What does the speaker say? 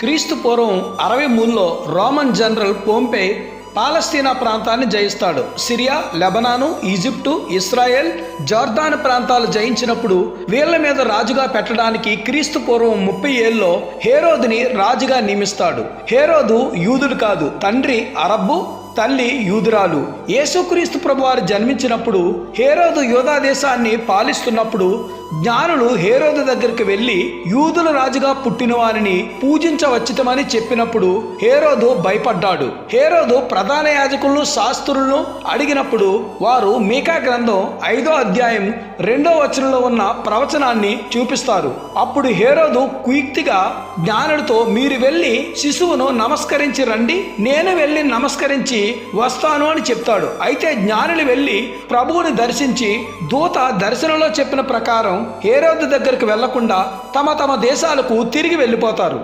క్రీస్తు పూర్వం అరవై మూడులో రోమన్ జనరల్ పోంపే పాలస్తీనా ప్రాంతాన్ని జయిస్తాడు. Syria Lebanon Egypt Israel Jordan ప్రాంతాలు జయించినప్పుడు వీళ్ళ మీద రాజుగా పెట్టడానికి క్రీస్తు పూర్వం ముప్పై ఏళ్ళలో హేరోదుని రాజుగా నియమిస్తాడు. హేరోదు యూదుడు కాదు తండ్రి అరబ్బు తల్లి యూదురాలు. యేసుక్రీస్తు ప్రభువారు జన్మించినప్పుడు హేరోదు యూదా దేశాన్ని పాలిస్తున్నప్పుడు జ్ఞానులు హేరోదు దగ్గరికి వెళ్ళి యూదుల రాజుగా పుట్టిన వారిని పూజించవచ్చితమని చెప్పినప్పుడు హేరోదు భయపడ్డాడు. హేరోదు ప్రధాన యాజకులను శాస్త్రులను అడిగినప్పుడు వారు మీకా గ్రంథం ఐదో అధ్యాయం రెండో వచనంలో ఉన్న ప్రవచనాన్ని చూపిస్తారు. అప్పుడు హేరోదు కుయుక్తిగా జ్ఞానుడితో మీరు వెళ్ళి శిశువును నమస్కరించి రండి నేను వెళ్ళి నమస్కరించి వస్తాను అని చెప్తాడు. అయితే జ్ఞానులు వెళ్ళి ప్రభువుని దర్శించి దూత దర్శనంలో చెప్పిన ప్రకారం ప్రకారం హేరోదు దగ్గరికి వెళ్ళకుండా తమ తమ దేశాలకు తిరిగి వెళ్ళిపోతారు.